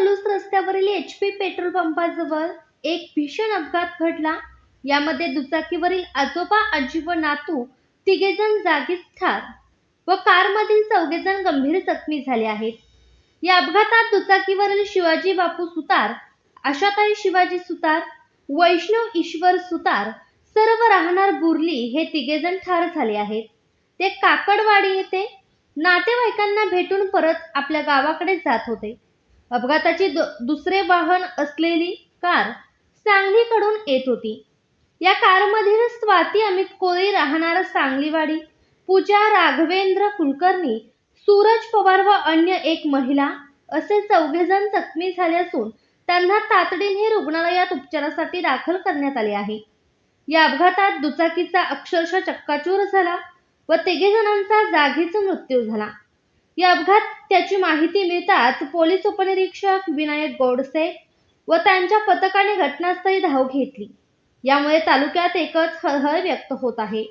P petrol पंपाजवळ एक भीषण अपघात घडला. यामध्ये दुचाकीवरील आजोबा आजी व नातू तिघेजण जागीच ठार व कारमधील चौघेजण गंभीर जखमी झाले आहेत. या अपघातात दुचाकीवरील शिवाजी बापू सुतार आशाताई शिवाजी सुतार वैष्णव ईश्वर सुतार सर्व राहणार बुरली हे तिघेजण ठार झाले आहेत. ते काकडवाडी येथे नातेवाईकांना भेटून परत आपल्या गावाकडे जात होते. अपघाताची दु- दुसरे वाहन असलेली कार सांगलीकडून येत होती. या कारमधील स्वाती अमित कोळी राहणार सांगलीवाडी. पूजा राघवेंद्र कुलकर्णी सूरज पवार व अन्य एक महिला असे चौघेजण जखमी झाले असून त्यांना तातडीने रुग्णालयात उपचारासाठी दाखल करण्यात आले आहे. या अपघातात दुचाकीचा अक्षरशः चक्काचूर झाला व तिघे जणांचा जागीच मृत्यू झाला. या अपघात त्याची माहिती मिळताच पोलीस उपनिरीक्षक विनायक गोडसे व त्यांच्या पथकाने घटनास्थळी धाव घेतली. यामुळे तालुक्यात एकच हळहळ व्यक्त होत आहे.